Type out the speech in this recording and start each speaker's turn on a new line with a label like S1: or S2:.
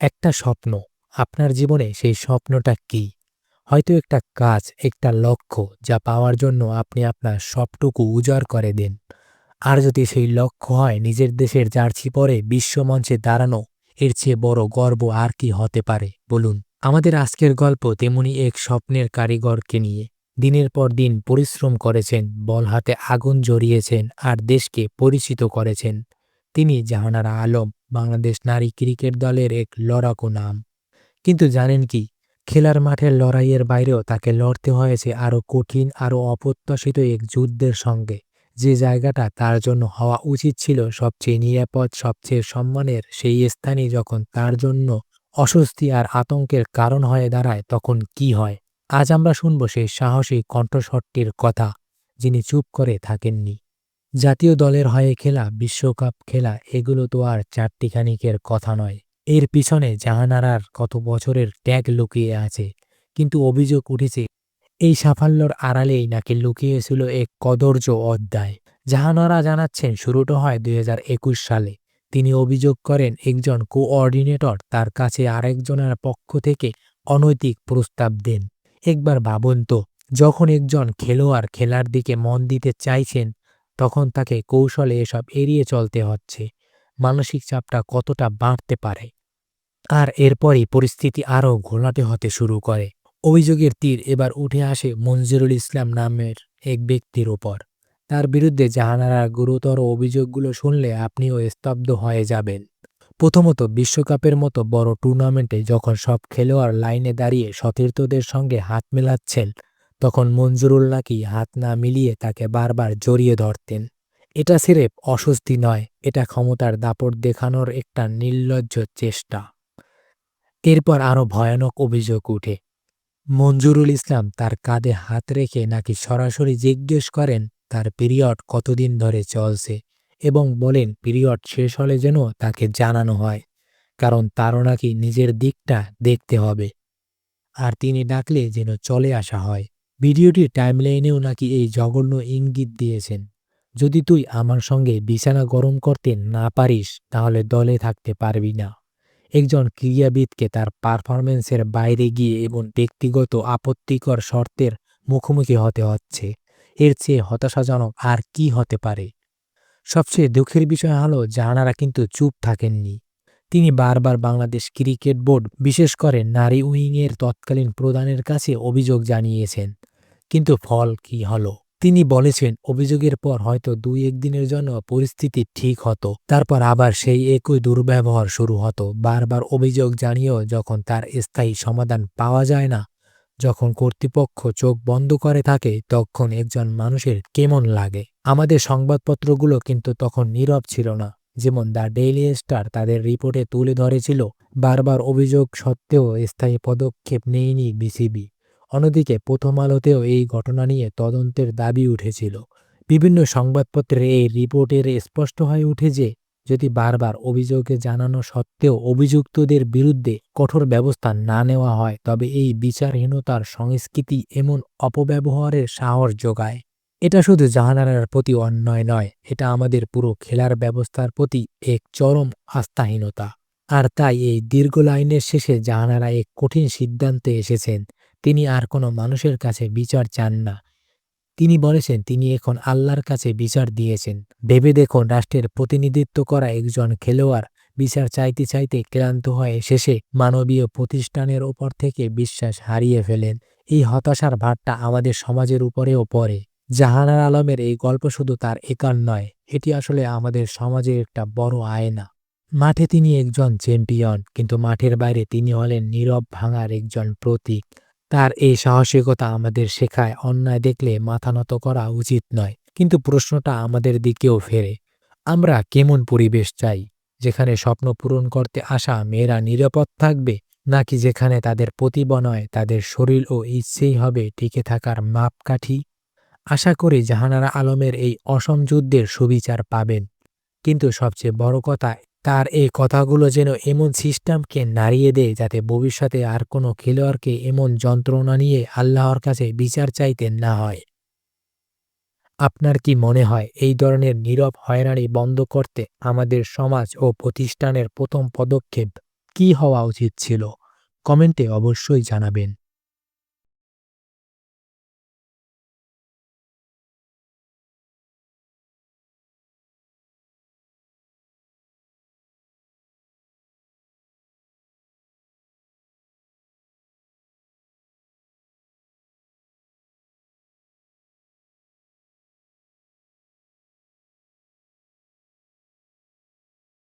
S1: একটা স্বপ্ন, আপনার জীবনে সেই স্বপ্নটা কি? হয়তো একটা কাজ, একটা লক্ষ্য যা পাওয়ার জন্য আপনি আপনার সবটুকু উজাড় করে দেন। আর যদি সেই লক্ষ্য হয় নিজের দেশের জার্সি পরে বিশ্বমঞ্চে দাঁড়ানো, এর চেয়ে বড় গর্ব আর কি হতে পারে? বলুন। আমাদের আজকের গল্প তেমনি এক স্বপ্নের কারিগরকে নিয়ে। দিনের পর দিন পরিশ্রম করেছেন, বল হাতে আগুন জড়িয়েছেন আর দেশকে পরিচিত করেছেন। তিনি জাহানারা আলম, বাংলাদেশ নারী ক্রিকেট দলের এক লড়াকু নাম। কিন্তু জানেন কি, খেলার মাঠের লড়াইয়ের বাইরেও তাকে লড়তে হয়েছে আরও কঠিন, আরও অপ্রত্যাশিত এক যুদ্ধের সঙ্গে। যে জায়গাটা তার জন্য হওয়া উচিত ছিল সবচেয়ে নিরাপদ, সবচেয়ে সম্মানের, সেই স্থানে যখন তার জন্য অস্বস্তি আর আতঙ্কের কারণ হয়ে দাঁড়ায়, তখন কি হয়? আজ আমরা শুনব সেই সাহসী কণ্ঠস্বরটির কথা, যিনি চুপ করে থাকেননি। জাতীয় দলের হয়ে খেলা, বিশ্বকাপ খেলা, এগুলো তো আর চারটিখানিকের কথা নয়। এর পিছনে জাহানারার কত বছরের ট্যাগ লুকিয়ে আছে। কিন্তু অভিযোগ উঠেছে, এই সাফল্যর আড়ালেই নাকি লুকিয়েছিল এক কদর্য অধ্যায়। জাহানারা জানাচ্ছেন, শুরুটা হয় দুই হাজার একুশ সালে। তিনি অভিযোগ করেন, একজন কোঅর্ডিনেটর তার কাছে আরেকজনের পক্ষ থেকে অনৈতিক প্রস্তাব দেন। একবার ভাবুন তো, যখন একজন খেলোয়াড় খেলার দিকে মন দিতে চাইছেন তখন তাকে কৌশলে এসব এড়িয়ে চলতে হচ্ছে। মানসিক চাপটা কতটা বাড়তে পারে? আর এরপরই পরিস্থিতি আরও ঘোলাটে হতে শুরু করে। অভিযোগের তীর এবার উঠে আসে মঞ্জুরুল ইসলাম নামের এক ব্যক্তির ওপর তার বিরুদ্ধে জাহানারা গুরুতর অভিযোগগুলো শুনলে আপনিও স্তব্ধ হয়ে যাবেন। প্রথমত, বিশ্বকাপের মতো বড় টুর্নামেন্টে যখন সব খেলোয়াড় লাইনে দাঁড়িয়ে সতীর্থদের সঙ্গে হাত মেলাচ্ছেন তখন মঞ্জুরুল নাকি হাত না মিলিয়ে তাকে বারবার জড়িয়ে ধরতেন। এটা সিরেপ অস্বস্তি নয়, এটা ক্ষমতার দাপট দেখানোর একটা নির্লজ্জ চেষ্টা। এরপর আরও ভয়ানক অভিযোগ উঠে। মঞ্জুরুল ইসলাম তার কাঁধে হাত রেখে নাকি সরাসরি জিজ্ঞেস করেন, তার পিরিয়ড কতদিন ধরে চলছে? এবং বলেন, পিরিয়ড শেষ হলে যেন তাকে জানানো হয়, কারণ তারও নাকি নিজের দিকটা দেখতে হবে। আর তিনি ডাকলে যেন চলে আসা হয়। ভিডিওটির টাইমলাইনেও নাকি এই জঘন্য ইঙ্গিত দিয়েছেন। যদি তুই আমার সঙ্গে বিছানা গরম করতে না পারিস, তাহলে দলে থাকতে পারবি না। একজন ক্রীড়াবিদকে তার পারফরমেন্সের বাইরে গিয়ে এবং ব্যক্তিগত আপত্তিকর শর্তের মুখোমুখি হতে হচ্ছে। এর চেয়ে হতাশাজনক আর কি হতে পারে? সবচেয়ে দুঃখের বিষয় হলো, জাহানারা কিন্তু চুপ থাকেননি। তিনি বারবার বাংলাদেশ ক্রিকেট বোর্ড, বিশেষ করে নারী উইংয়ের তৎকালীন প্রধানের কাছে অভিযোগ জানিয়েছেন। কিন্তু ফল কি হলো? তিনি বলেছেন, অভিযোগের পর হয়তো দুই একদিনের জন্য পরিস্থিতি ঠিক হতো। তারপর আবার সেই একই দুর্ব্যবহার শুরু হতো। বারবার অভিযোগ জানিয়েও যখন তার স্থায়ী সমাধান পাওয়া যায় না, যখন কর্তৃপক্ষ চোখ বন্ধ করে থাকে, তখন একজন মানুষের কেমন লাগে? আমাদের সংবাদপত্রগুলো কিন্তু তখন নীরব ছিল না। যেমন দ্য ডেইলি স্টার তাদের রিপোর্টে তুলে ধরেছিল, বারবার অভিযোগ সত্ত্বেও স্থায়ী পদক্ষেপ নেয়নি বিসিবি। অন্যদিকে প্রথম আলোতেও এই ঘটনা নিয়ে তদন্তের দাবি উঠেছিল। বিভিন্ন সংবাদপত্রে এই রিপোর্টের স্পষ্ট হয়ে উঠে যে, যদি বারবার অভিযোগে জানানো সত্ত্বেও অভিযুক্তদের বিরুদ্ধে কঠোর ব্যবস্থা না নেওয়া হয়, তবে এই বিচারহীনতার সংস্কৃতি এমন অপব্যবহারের সাহস যোগায়। এটা শুধু জাহানারার প্রতি অন্যায় নয়, এটা আমাদের পুরো খেলার ব্যবস্থার প্রতি এক চরম আস্থাহীনতা। আর তাই এই দীর্ঘ লাইনের শেষে জাহানারা এক কঠিন সিদ্ধান্তে এসেছেন। তিনি আর কোনো মানুষের কাছে বিচার চান না। তিনি বলেছেন, তিনি এখন আল্লাহর কাছে বিচার দিয়েছেন। ভেবে দেখুন, রাষ্ট্রের প্রতিনিধিত্ব করা একজন খেলোয়াড় বিচার চাইতে চাইতে ক্লান্ত হয়ে শেষে মানবীয় প্রতিষ্ঠানের ওপর থেকে বিশ্বাস হারিয়ে ফেলেন। এই হতাশার ভারটা আমাদের সমাজের উপরেও পড়ে। জাহানার আলমের এই গল্প শুধু তার একার নয়, এটি আসলে আমাদের সমাজের একটা বড় আয়না। মাঠে তিনি একজন চ্যাম্পিয়ন, কিন্তু মাঠের বাইরে তিনি হলেন নীরব ভাঙার একজন প্রতীক। তার এই সাহসিকতা আমাদের শেখায়, অন্যায় দেখলে মাথা নত করা উচিত নয়। কিন্তু প্রশ্নটা আমাদের দিকেও ফেরে। আমরা কেমন পরিবেশ চাই? যেখানে স্বপ্ন পূরণ করতে আসা মেয়েরা নিরাপদ থাকবে? নাকি যেখানে তাদের প্রতিভা নয় তাদের শরীর ও ইচ্ছেই হবে টিকে থাকার মাপকাঠি? আশা করি জাহানারা আলমের এই অসম যুদ্ধের সুবিচার পাবেন। কিন্তু সবচেয়ে বড় কথা তার এই কথাগুলো যেন এমন সিস্টেমকে নাড়িয়ে দেয় যাতে ভবিষ্যতে আর কোনো খেলোয়াড়কে এমন যন্ত্রণা নিয়ে আল্লাহর কাছে বিচার চাইতে না হয়। আপনার কি মনে হয় এই ধরনের নীরব হয়রানি বন্ধ করতে আমাদের সমাজ ও প্রতিষ্ঠানের প্রথম পদক্ষেপ কি হওয়া উচিত ছিল? কমেন্টে অবশ্যই জানাবেন।